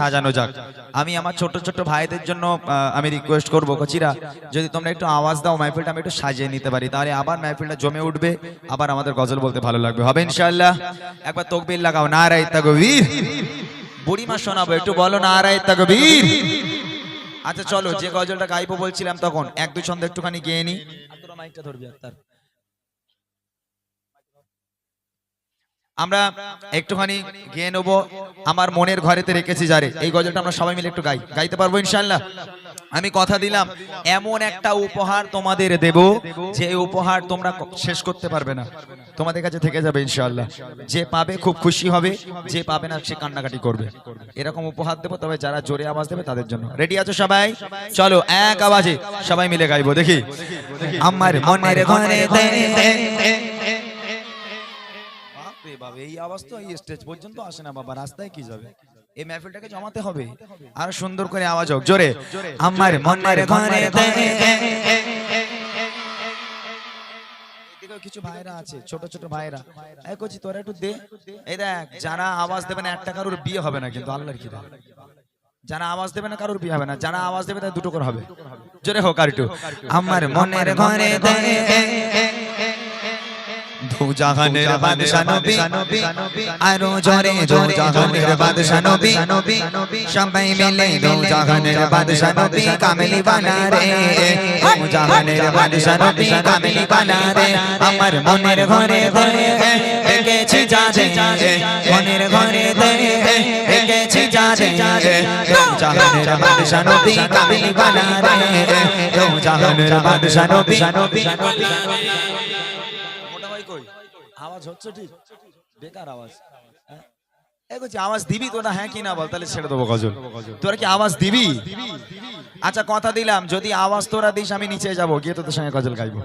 সাজানো যাক। আমি আমার ছোট ছোট ভাইদের জন্য আমি রিকোয়েস্ট করব, কচিরা, যদি তোমরা একটু আওয়াজ দাও, মাহফিলটা আমি একটু সাজিয়ে নিতে পারি, তাহলে আবার মাহফিলটা জমে উঠবে, আবার আমাদের গজল বলতে ভালো লাগবে। হবে ইনশাআল্লাহ? একবার তকবির লাগাও নারাই তাকবীর। বুড়িমা শোনাবো, একটু বলো নারাই তাকবীর। আচ্ছা চলো, যে গজলটা গাইবো বলছিলাম তখন এক দুই ছন্দ একটুখানি গিয়ে নি। মাইকটা ধরবি আর আমরা একটুখানি গিয়ে নেব। আমার মনের ঘরেতে রেখেছি যারে। এই গজলটা আমরা সবাই মিলে একটু গাই। গাইতে পারব ইনশাল্লাহ আমি কথা দিলাম, এমন একটা উপহার তোমাদের দেব, যে উপহার তোমরা শেষ করতে পারবে না। তোমাদের কাছে থেকে যাবে ইনশাল্লাহ যে পাবে খুব খুশি হবে, যে পাবে না সে কান্নাকাটি করবে। এরকম উপহার দেবো, তবে যারা জোরে আওয়াজ দেবে তাদের জন্য। রেডি আছো সবাই? চলো, এক আওয়াজে সবাই মিলে গাইবো, দেখি। আমার মনের ঘরে এই আওয়াজ তো এই স্টেজ পর্যন্ত আসে না বাবা রাস্তায় কি যাবে? এই মাহফিলটাকে জমাতে হবে। আর সুন্দর করে আওয়াজ হোক জোরে। আমার মনের ঘরে কিছু ভাইরা আছে ছোট ছোট ভাইরা। এই কচি তোরা একটু দে। এই দেখ যারা আওয়াজ দেবে না একটা কারোর বিয়ে হবে না কিন্তু আল্লাহর কি যারা আওয়াজ দেবে না কারোর বিয়ে হবে না যারা আওয়াজ দেবে তাদের দুটো করে হবে। জোরে হোক আর একটু। আমার মনের ঘরে দু জাহানের বাদশা নবী আরও জোরে দু জাহানের বাদশা নবী সবাই মিলে দু জাহানের বাদশা নবী কামেলি বানা রে। দু জাহানের বাদশা নবী কামেলি বানা রে। আমার মনের ঘরে ঘরে রেখেছি যারে মনের ঘরে ঘরে রেখেছি যারে দু জাহানের বাদশা নবী কামেলি বানা রে। দু জাহানের বাদশা নবী মোটা ভাই কই আওয়াজ হচ্ছে ঠিক? বেকার আওয়াজ। বলছি আওয়াজ দিবি তোরা হ্যাঁ কি না বল তাহলে ছেড়ে দেবো গজল তোরা কি আওয়াজ দিবি আচ্ছা কথা দিলাম যদি আওয়াজ তোরা দিস আমি নিচে যাব গিয়ে তোদের সঙ্গে গজল গাইবো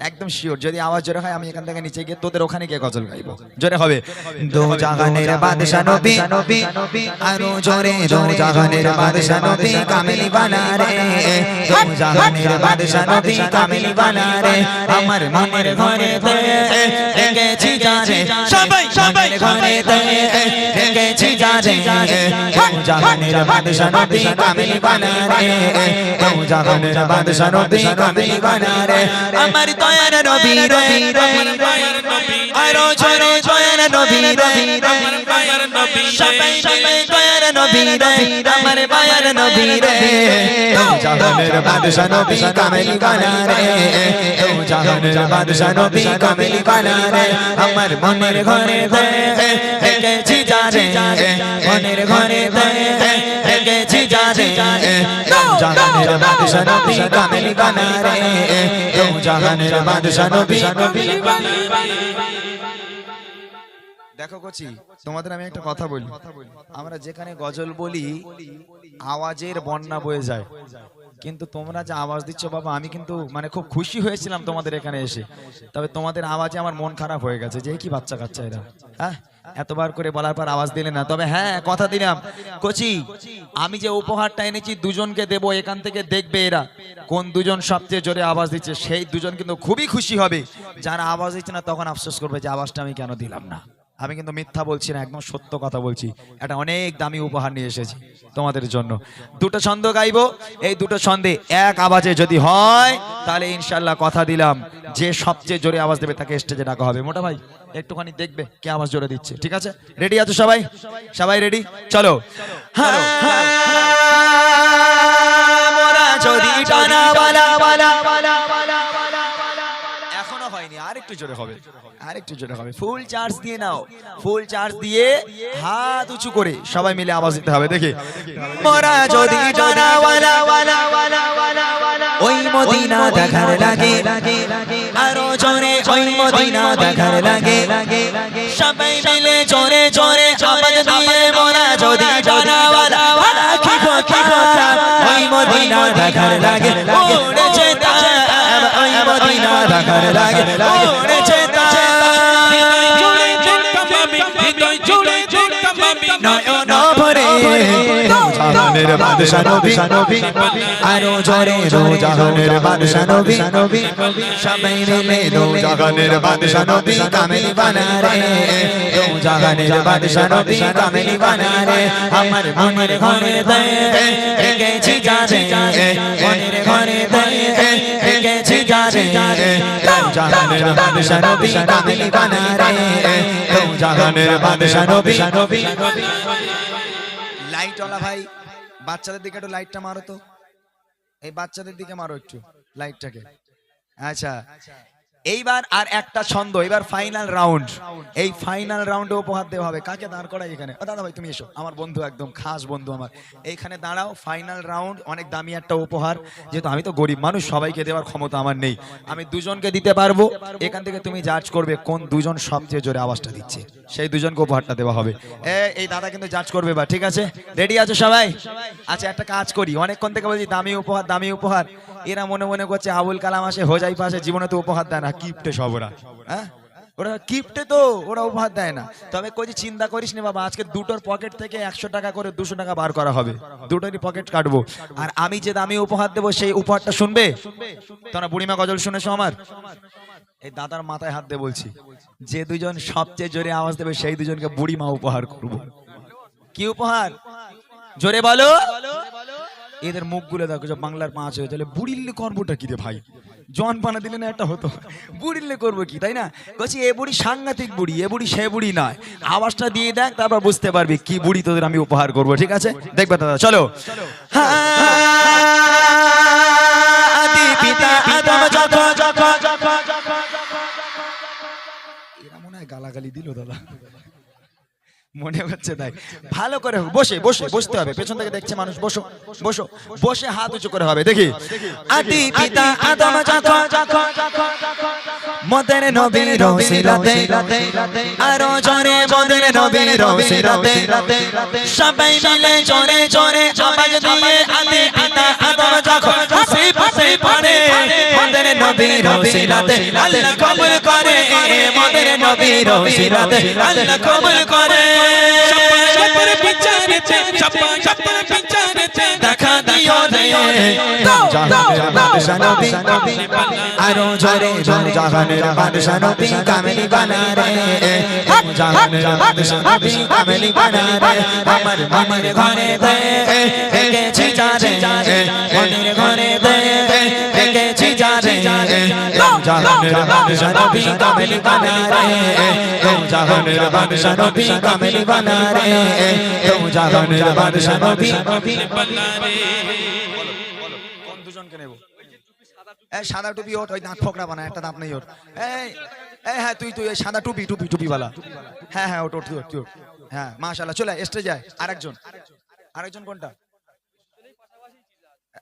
একদম শিওর যদি আওয়াজ জোরে হয় আমি এখান থেকে নিচে গিয়ে তোদের ওখানে গিয়ে গজল গাইবো জোরে হবে দো জাহানের বাদশা নবী আরও জোরে দো জাহানের বাদশা নবী কামেলি বানা রে দো জাহানের বাদশা নবী কামেলি বানা রে আমার মনের ঘরে সবাই সবাই ঘরে যারে দো জাহানের বাদশা নবী কামেলি বানা রে দো জাহানের বাদশা নবী কামেলি বানা রে আমার দয়ার নবী রবি রবি আরও জোরে দয়ার নবী রবি নবী সবাই সবাই নবী রে আমার মায়ার নবী রে জাহানের বাদশা নবী কামেলি বানা রে জাহানের বাদশা নবী কামেলি বানা রে আমার মনের ঘরে ঘরে রেখেছি যারে মনের ঘরে ঘরে রেখেছি যারে জাহানের বাদশা নবী কামেলি বানা রে জাহানের বাদশা নবী কামেলি বানা দেখো কচি তোমাদের আমি একটা কথা বলি। আমরা যেখানে গজল বলি আওয়াজের বন্যা বয়ে যায়। কিন্তু তোমরা যে আওয়াজ দিচ্ছ বাবা আমি কিন্তু মানে খুব খুশি হয়েছিলাম তোমাদের এখানে এসে। তবে তোমাদের আওয়াজে আমার মন খারাপ হয়ে গেছে যে কি বাচ্চা কাচ্চা এরা? হ্যাঁ? এতবার করে বলার পর আওয়াজ দিলে না। তবে হ্যাঁ কথা দিলাম। কচি আমি যে উপহারটা এনেছি দুজনকে দেব এখান থেকে দেখবে এরা। কোন দুজন সবচেয়ে জোরে আওয়াজ দিচ্ছে সেই দুজন কিন্তু খুবই খুশি হবে। যারা আওয়াজ দিচ্ছে না তখন আফসোস করবে যে আওয়াজটা আমি কেন দিলাম না? আমি কিন্তু মিথ্যা বলছি না একদম সত্য কথা বলছি একটা অনেক দামি উপহার নিয়ে এসেছি তোমাদের জন্য দুটো ছন্দ গাইবো এই দুটো ছন্দে এক আওয়াজে যদি হয় তাহলে ইনশাল্লাহ কথা দিলাম যে সবচেয়ে জোরে আওয়াজ দেবে তাকে স্টেজে ডাকা হবে মোটা ভাই একটুখানি দেখবে কে আওয়াজ জোরে দিচ্ছে ঠিক আছে রেডি আছো সবাই সবাই রেডি চলো হ্যাঁ, হয়নি আর একটু জোরে হবে। আর একটু জোরে হবে। ফুল চার্জ দিয়ে নাও। ফুল চার্জ দিয়ে হাত উঁচু করে সবাই মিলে আওয়াজ দিতে হবে। দেখি। মোরা যদি জানা ওয়ালা ওয়ালা ওয়ালা ওই মদিনা দেখার লাগে। আরও জোরে ওই মদিনা দেখার লাগে। সবাই মিলে জোরে জোরে আওয়াজ দিয়ে মোরা যদি জানা ওয়ালা কি গো কি গো ওই মদিনা দেখার লাগে। ওই মদিনা তার নয়ন ভরে জাহানের বাদশা নবী আরও জোরে দো জাহানের বাদশা নবী সবাই মিলে দো জাহানের বাদশা নবী কামেলি বানা রে দো জাহানের বাদশা নবী কামেলি বানা রে আমার মনের ঘরে দে গেছি মনের ঘরে দে গেছি জারে জাহানের বাদশা নবী কামেলি বানারে জাহানের বাদশা নবী লাইটওয়ালা ভাই, বাচ্চাদের দিকে একটু লাইটটা মারো তো। এই বাচ্চাদের দিকে মারো একটু, লাইটটাকে। আচ্ছা এইবার আর একটা ছন্দ, এবার ফাইনাল রাউন্ড এই ফাইনাল রাউন্ডে উপহার দেওয়া হবে। কাকে দাঁড় করাই এখানে? দাদা ভাই, তুমি এসো। আমার বন্ধু একদম, খাস বন্ধু আমার। এইখানে দাঁড়াও ফাইনাল রাউন্ড অনেক দামি একটা উপহার। যেহেতু আমি তো গরিব মানুষ, সবাইকে দেওয়ার ক্ষমতা আমার নেই। আমি দুজনকে দিতে পারব। এখান থেকে তুমি জাজ করবে কোন দুজন সবচেয়ে জোরে আওয়াজটা দিচ্ছে। সেই দুজনকে উপহারটা দেওয়া হবে। এই দাদা কিন্তু জাজ করবে বা ঠিক আছে? রেডি আছো সবাই? আচ্ছা একটা কাজ করি। অনেকক্ষণ থেকে বলছি, দামি উপহার দামি উপহার। এরা মনে মনে করছে আবুল কালাম আসে হোজাই পাশে জীবনে তো উপহার দেয় না। কিপটে সব ওরা। হ্যাঁ? ওরা কিপটে তো, ওরা উপহার দেয় না। তবে কই চিন্তা করিস না বাবা, আজকে দুটোর পকেট থেকে একশো টাকা করে দুশো টাকা বার করা হবে। দুটোরই পকেট কাটবো। আর আমি যে দামি উপহার দেবো, সেই উপহারটা শুনবে? তোমরা বুড়িমা গজল শুনেছো আমার? এই দাদার মাথায় হাত দিয়ে বলছি, যে দুজন সবচেয়ে জোরে আওয়াজ দেবে, সেই দুজনকে বুড়িমা উপহার করব। কি উপহার? জোরে বলো। এদের মুখ মুখগুলো দেখো যে বাংলার পাঁচ হয়ে তাহলে বুড়িল্লে করবোটা কি রে ভাই? জন পানা দিলে না একটা হতো। বুড়িল্লে করব কি তাই না? বলছি এ বুড়ি সাংঘাতিক বুড়ি এ বুড়ি সে বুড়ি নয়। আওয়াজটা দিয়ে দেখ তারপর বুঝতে পারবি কি বুড়ি তোদের আমি উপহার করব ঠিক আছে? দেখবে দাদা চলো। এরা মনে হয় গালাগালি দিল দাদা। মনে হচ্ছে তাই ভালো করে বসে বসে বসতে হবে পেছন থেকে দেখছে মানুষ বসো বসো বসে হাত উঁচু করে হবে দেখি আদি পিতা আদম যখন মদের নবীর রসিলাতে আরও জোরে মদের নবীর রসিলাতে সবাই মিলে জোরে জোরে আওয়াজ দিয়ে আদি পিতা আদম যখন হাসি ফাসি পড়ে মদের নবীর রসিলাতে আল্লাহ কবুল করে নবীর রসিলাতে আল্লাহ কবুল করে দেখা দিও রে জাহানের বাদশা নবী আরও জোরে জোরে জাহানের বাদশা নবী কামেলি বানা রে জাহানের বাদশা নবী কামেলি বানা রে আমার মনের ঘরে দে মনের দে জাহানের বাদশা নবী কামেলি বানা রে জাহানের বাদশা নবী কামেলি বানা রে জাহানের বাদশা নবী কোন দুজনকে নেব এই সাদা টুপি ওঠ ওই দাঁত ফোকরা বানা একটা দাঁত নেই ওর এই এই হ্যাঁ তুই তুই সাদা টুপি টুপি টুপি বালা হ্যাঁ হ্যাঁ ওঠ ওঠ তুই। হ্যাঁ মাশাআল্লাহ চলে এসে যায় আরেকজন আরেকজন কোনটা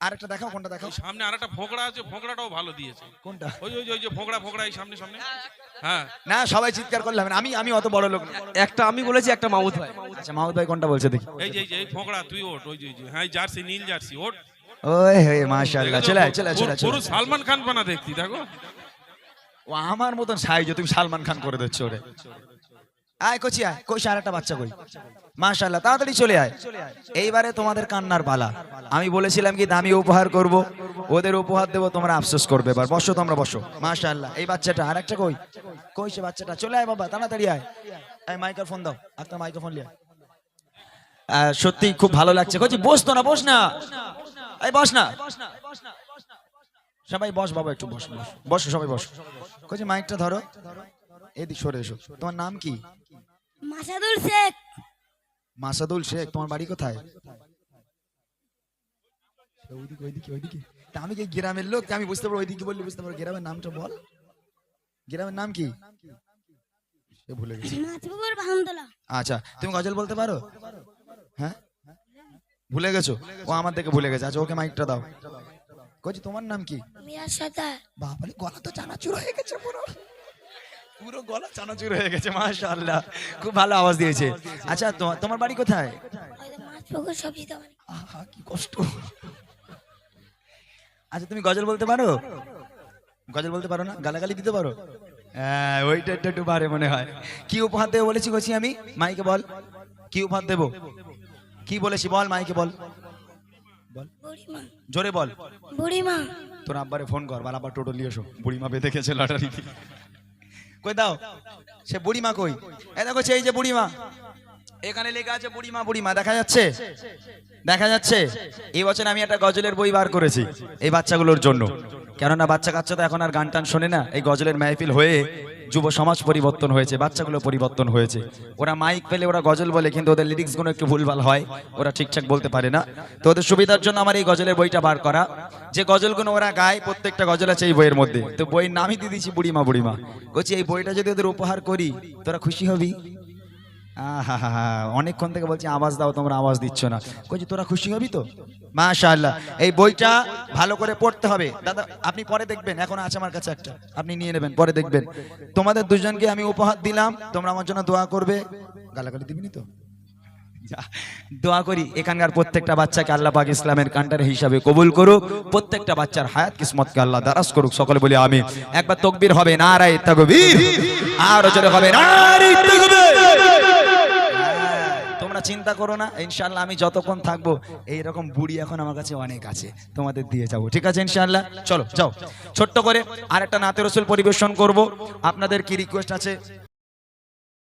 আরেকটা দেখাও কোনটা দেখাও? সামনে আরেকটা ফোকড়া আছে ফোকড়াটাও ভালো দিয়েছে। কোনটা? ওই ওই যে- ওই যে ফোকড়া ফোকড়া এই সামনে সামনে। হ্যাঁ। না সবাই চিৎকার করলে হবে আমি আমি অত বড় লোক না। একটা আমি বলেছি একটা মামুদ ভাই আচ্ছা মাহমুদ ভাই কোনটা বলছে দেখি। এই যে এই ফোকড়া তুই ওঠ ওই যে ওই হ্যাঁ জার্সি নীল জার্সি ওঠ। ওই হে মাশাআল্লাহ। চলে আয়, চলে আয়, চলে পুরো সালমান খান বানা দেখতি দেখো। ও আমার মতন সাইজ তুমি সালমান খান করে দিচ্ছ ওরে। আয় কচি আয়, কই একটা বাচ্চা কই? মাশাআল্লাহ, তাড়াতাড়ি চলে আয়। এইবারে তোমাদের কান্নার পালা। আমি বলেছিলাম কি দামি উপহার করব ওদের উপহার দেবো, তোমরা আফসোস করবে এবার। বসো তোমরা, বসো। মাশাআল্লাহ, এই বাচ্চাটা আর একটা কই? কই সে বাচ্চাটা? চলে আয় বাবা, তাড়াতাড়ি আয়। এই মাইক্রোফোন দাও, একটা মাইক্রোফোন লিয়া সত্যি খুব ভালো লাগছে। কচি, বস তো না, বস না। এই, বস না। সবাই বস বাবা, একটু বস বস। বসো সবাই, বসো। কচি, মাইকটা ধরো। এদিক সরে এসো। তোমার নাম কি? মাসাদুল শেখ। মাসাদুল শেখ তোমার বাড়ি কোথায়? ওইদিকে ওইদিকে ওইদিকে। তা আমি কি গ্রামের লোক? আমি বুঝতে পারব ওইদিকে বললি বুঝতে পারব। গ্রামের নামটা বল। গ্রামের নাম কি? সে ভুলে গেছি। আচ্ছা তুমি গজল বলতে পারো? হ্যাঁ? ভুলে গেছো? ও আমার থেকে ভুলে গেছে। আচ্ছা ওকে মাইকটা দাও। কচি তোমার নাম কি? মিরাজ সর্দার বাবারে গলা তো চানাচুর হয়ে গেছে পুরো। পুরো গলা চানাচুর হয়ে গেছে মাশাআল্লাহ। খুব ভালো আওয়াজ দিয়েছে। আচ্ছা তোমার বাড়ি কোথায়? সবজি আহা কি কষ্ট। আচ্ছা তুমি গজল বলতে পারো? গজল বলতে পারো না? গালাগালি দিতে পারো? হ্যাঁ ওইটা একটু একটু পারে মনে হয়। কি উপহার দেবো বলেছি গছি আমি? মাইকে বল। কি উপহার দেবো? কি বলেছি বল মাইকে বল। জোরে বল। বুড়িমা। তোর আব্বারে ফোন কর আব্বা টোটো নিয়ে এসো। বুড়িমা বেঁধে গেছে লটারি কই দাও? সে বুড়িমা কই? এ দেখো এই যে বুড়িমা। এখানে লেখা আছে বুড়িমা বুড়িমা, দেখা যাচ্ছে? দেখা যাচ্ছে? এই বছর আমি একটা গজলের বই বার করেছি এই বাচ্চাগুলোর জন্য। কেননা বাচ্চা কাচ্চা তো এখন আর গান টান শোনে না। এই গজলের মেহফিল হয়ে যুব সমাজ পরিবর্তন হয়েছে, বাচ্চাগুলো পরিবর্তন হয়েছে। ওরা মাইক পেলে ওরা গজল বলে, কিন্তু ওদের লিরিক্সগুলো একটু ভুলভাল হয়, ওরা ঠিকঠাক বলতে পারে না। তো ওদের সুবিধার জন্য আমার এই গজলের বইটা বার করা। যে গজলগুলো ওরা গায়, প্রত্যেকটা গজল আছে এই বইয়ের মধ্যে। তো বইয়ের নামই দিয়ে দিচ্ছি বুড়িমা বুড়িমা। বলছি, এই বইটা যদি ওদের উপহার করি, তোরা খুশি হবি? অনেকক্ষণ থেকে বলছি, আওয়াজ দাও, তোমরা আওয়াজ দিচ্ছ না। কইছি তোরা খুশি হবি তো? মাশাআল্লাহ। এই বইটা ভালো করে পড়তে হবে। দাদা, আপনি পরে দেখবেন। এখন আছে আমার কাছে একটা। আপনি নিয়ে নেবেন, পরে দেখবেন। তোমাদের দুজনকে আমি উপহার দিলাম। তোমরা আমার জন্য দোয়া করবে। গালাগালি দিবিনি তো? দোয়া করি। এখানকার প্রত্যেকটা বাচ্চাকে আল্লাহ পাক ইসলামের কান্ডার হিসাবে কবুল করুক। প্রত্যেকটা বাচ্চার হায়াত, কিসমতকে আল্লাহ দারাজ করুক। সকলে বলি আমি একবার তকবীর হবে, নারায়ে তাকবীর। আর জোরে হবে তাকবীর। তোমরা চিন্তা করো না ইনশাল্লাহ আমি যতক্ষণ থাকব, এইরকম বুড়ি এখন আমার কাছে অনেক আছে, তোমাদের দিয়ে যাব, ঠিক আছে ইনশাল্লাহ চলো, যাও। ছোট্ট করে আর একটা নাতে রসুল পরিবেশন করব। আপনাদের কি রিকোয়েস্ট আছে?